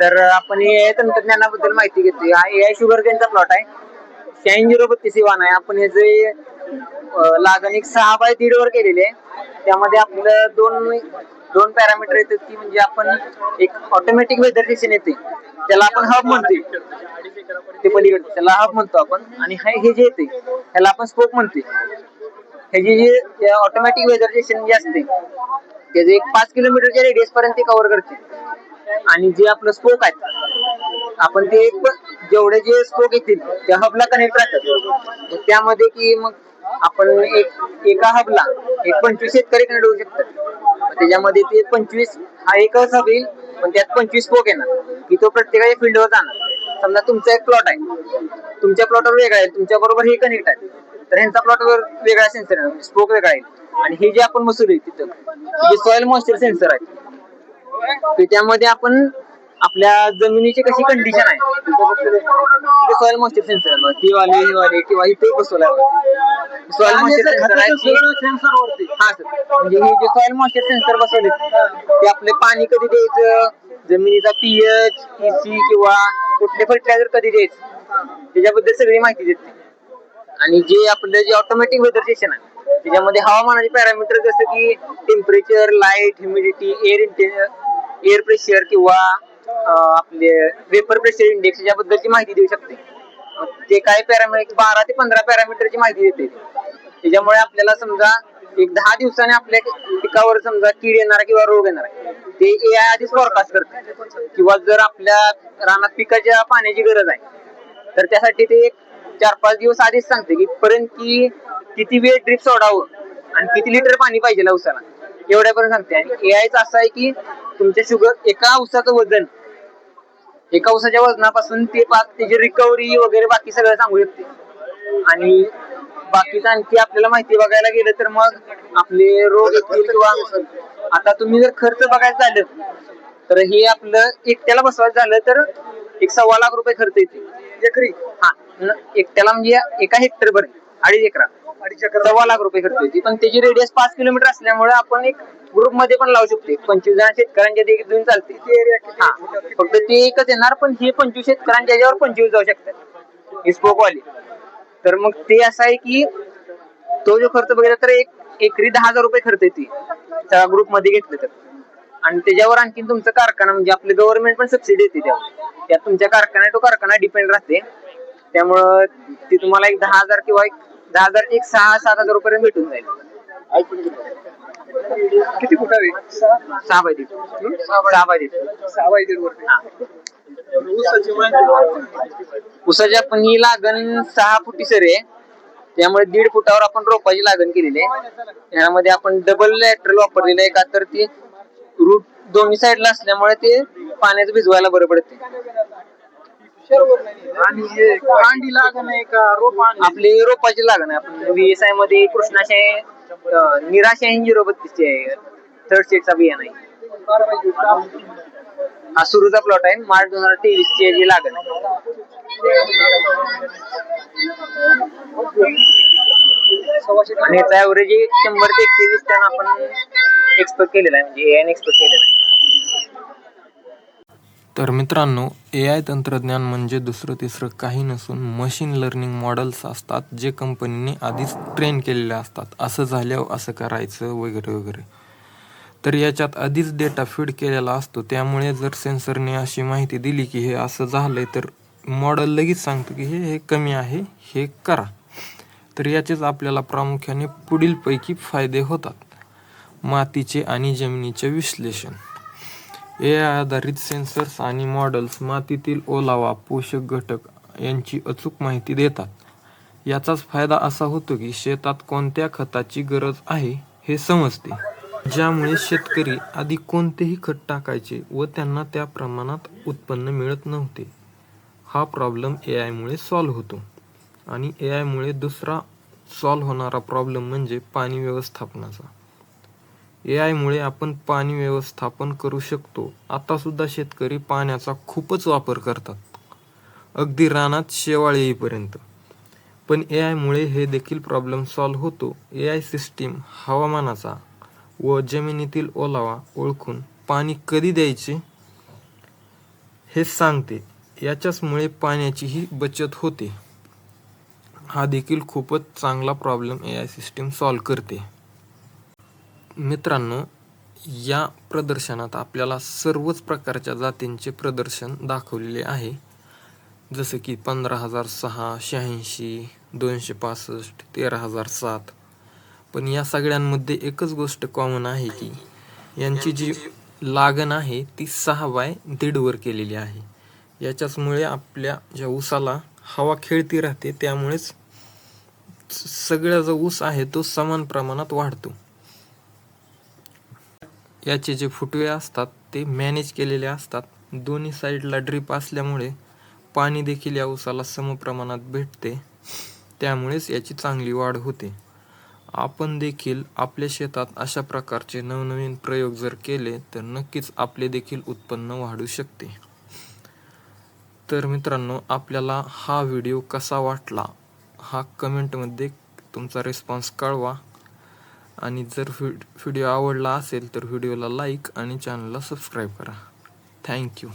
तर आपण ए तंत्रज्ञानाबद्दल माहिती घेतोय हा ए आय शुगर केनचा प्लॉट आहे. शहाऐंशी झिरो बत्तीस ही वाहन आहे. आपण हे जे लागण एक सहा बाय दीड वर केलेले आहे. त्यामध्ये आपलं दोन दोन पॅरामीटर येतात की म्हणजे आपण एक ऑटोमॅटिक वेदर स्टेशन येते. त्याला आपण हब म्हणतोय. ते पलीकडे. त्याला हब म्हणतो आपण. आणि हे हे जे येते त्याला आपण स्पोक म्हणतोय. ह्याची जी ऑटोमॅटिक वेदर स्टेशन जे असते त्याचे एक पाच किलोमीटरच्या रेडियस पर्यंत कव्हर करते. आणि जे आपलं स्पोक आहे आपण ते जेवढे जे स्पोक येतील त्या हबला कनेक्ट राहतात. त्यामध्ये की मग आपण एक एका हबला एक पंचवीस शेतकरी कनेक्ट होऊ शकतात. त्याच्यामध्ये ते पंचवीस हा एकच हब येईल पण त्यात पंचवीस स्पोक येणार. की तो प्रत्येकाच्या फील्डवर जाणार. समजा तुमचा एक प्लॉट आहे. तुमच्या प्लॉटवर वेगळा आहे तुमच्या बरोबर हे कनेक्ट आहे. तर ह्यांचा प्लॉटवर वेगळा सेन्सर आहे. स्पोक वेगळा आहे आणि हे जे आपण मसूर आहे तिथं जे सॉइल मॉइश्चर सेन्सर आहे की त्यामध्ये आपण आपल्या जमिनीची कशी कंडिशन आहे? सॉइल मॉइश्चर सेन्सर ती वाले हे वाले किंवा इथे बसवलाय सॉइल मॉइश्चर सेन्सर हा सर म्हणजे हे जे सॉइल मॉइश्चर सेन्सर बसवले ते आपले पाणी कधी द्यायचं? जमिनीचा पीएच ईसी किंवा कुठले फर्टिलायझर कधी द्यायचं? त्याच्याबद्दल सगळी माहिती देते आणि जे आपलं जे ऑटोमॅटिक वेदर स्टेशन आहे त्याच्यामध्ये हवामानाचे पॅरामीटर जसं की temperature light humidity air air pressure किंवा आपले वेपर प्रेशर इंडेक्स याबद्दलची माहिती देऊ शकते. ते काय पॅरामीटर बारा ते पंधरा पॅरामीटरची माहिती देते. त्याच्यामुळे आपल्याला समजा एक दहा दिवसाने आपल्या पिकावर समजा कीड येणार किंवा रोग येणार ते ए आय आधीच फॉरकास्ट करते. किंवा जर आपल्या रानात पिकाच्या पाण्याची गरज आहे तर त्यासाठी ते एक चार पाच दिवस आधीच सांगते की पर्यंत की किती वेळ ड्रिप सोडावं आणि किती लिटर पाणी पाहिजे उसाला एवढ्यापर्यंत सांगते. आणि ए असं आहे की तुमच्या शुगर एका उसाचं वजन एका उसाच्या वजनापासून ते त्याची रिकव्हरी वगैरे बाकी सगळं सांगू शकते. आणि बाकीचं आणखी आपल्याला माहिती बघायला गेलं तर मग आपले रोग येतील किंवा आता तुम्ही जर खर्च बघायचं झालं तर हे आपलं एकट्याला बसवायचं झालं तर एक सव्वा लाख रुपये खर्च येते एकरी? हा एकट्याला म्हणजे एका हेक्टर भर अडीच एकरा. अडीच एकर सव्वा लाख रुपये खर्च येते पण त्याची रेडियस पाच किलोमीटर असल्यामुळे आपण एक ग्रुपमध्ये पण लावू शकतो पंचवीस जण शेतकऱ्यांच्या देखील देऊन चालते हा. फक्त ते एकच येणार पण हे पंचवीस शेतकऱ्यांच्या याच्यावर पंचवीस जाऊ शकतात. हे स्पोक वाले. तर मग ते असं आहे की तो जो खर्च बघितला तर एक एकरी दहा हजार रुपये खर्च येते. त्या ग्रुपमध्ये घेतलं तर. आणि त्याच्यावर आणखीन तुमचा कारखाना म्हणजे आपले गव्हर्नमेंट पण सबसिडी देते त्यावर. त्यात तुमच्या कारखाना तो कारखाना डिपेंड राहते. त्यामुळं ती तुम्हाला एक दहा हजार किंवा एक दहा हजार एक सहा सात हजार रुपये भेटून जाईल. किती फुटावे? सहा बाय दीड. सहा बाय दीड. सहा बाय दीड उसाची आपण ही लागण सहा फुटी सर आहे. त्यामुळे दीड फुटावर आपण रोपाची लागण केलेली आहे. यामध्ये आपण डबल लॅटरल वापरलेलं आहे का तर ती रूट दोन्ही साईडला असल्यामुळे ते पाण्याचं भिजवायला बरं पडते आणि हे लागण आहे का? रोप आपली रोपाची लागण आहे. आपण व्हीएसआयमध्ये कृष्णाशय निराशय झिरो बत्तीसची आहे. थर्ड सीटचा बियाणा आहे हा सुरूचा प्लॉट आहे. मार्च दोन हजार तेवीस ची जी लागण आहे. आणि याचा ऍव्हरेज शंभर ते एकशे वीस टन आपण एक्सपेक्ट केलेला आहे. म्हणजे एन एक्सपेक्ट केलेला आहे. तर मित्रांनो ए आय तंत्रज्ञान म्हणजे दुसरं तिसरं काही नसून मशीन लर्निंग मॉडेल्स असतात जे कंपनीने आधीच ट्रेन केलेले असतात. असं झाल्यावर असं करायचं वगैरे वगैरे. तर याच्यात आधीच डेटा फीड केलेला असतो. त्यामुळे जर सेन्सरने अशी माहिती दिली की हे असं झालंय तर मॉडेल लगेच सांगतो की हे हे कमी आहे हे करा. तर याचेच आपल्याला प्रामुख्याने पुढीलपैकी फायदे होतात. मातीचे आणि जमिनीचे विश्लेषण. ए आय आधारित सेन्सर्स आणि मॉडेल्स मातीतील ओलावा पोषक घटक यांची अचूक माहिती देतात. याचाच फायदा असा होतो की शेतात कोणत्या खताची गरज आहे हे समजते. ज्यामुळे शेतकरी आधी कोणतेही खत टाकायचे व त्यांना त्या प्रमाणात उत्पन्न मिळत नव्हते. हा प्रॉब्लेम ए आयमुळे सॉल्व्ह होतो. आणि ए आयमुळे दुसरा सॉल्व्ह होणारा प्रॉब्लेम म्हणजे पाणी व्यवस्थापनाचा. ए आयमुळे आपण पाणी व्यवस्थापन करू शकतो. आतासुद्धा शेतकरी पाण्याचा खूपच वापर करतात. अगदी रानात शेवाळ येईपर्यंत. पण ए आयमुळे हे देखील प्रॉब्लेम सॉल्व्ह होतो. ए आय सिस्टीम हवामानाचा व जमिनीतील ओलावा ओळखून पाणी कधी द्यायचे? हे सांगते. याच्याचमुळे पाण्याचीही बचत होते. हा देखील खूपच चांगला problem A I system solve करते. मित्रांनो या प्रदर्शनात आपल्याला सर्वच प्रकारच्या जातींचे प्रदर्शन दाखवलेले आहे. जसं की पंधरा हजार सहा शहाऐंशी दोनशे पासष्ट तेरा हजार सात. पण या सगळ्यांमध्ये एकच गोष्ट कॉमन आहे की यांची जी लागण आहे ती सहा बाय दीडवर केलेली आहे. याच्याचमुळे आपल्या ज्या ऊसाला हवा खेळती राहते त्यामुळेच सगळा जो ऊस आहे तो समान प्रमाणात वाढतो. याचे जे फुटवे असतात ते मॅनेज केलेले असतात. दोन्ही साईडला ड्रीप असल्यामुळे पाणी देखील या ऊसाला समप्रमाणात भेटते. त्यामुळेच याची चांगली वाढ होते. आपण देखील आपल्या शेतात अशा प्रकारचे नवनवीन प्रयोग जर केले तर नक्कीच आपले देखील उत्पन्न वाढू शकते. तर मित्रांनो आपल्याला हा व्हिडिओ कसा वाटला? हा कमेंटमध्ये तुमचा रिस्पॉन्स कळवा. आणि जर व्हिड व्हिडिओ आवडला असेल तर व्हिडिओला लाईक आणि चॅनलला सबस्क्राईब करा. थँक्यू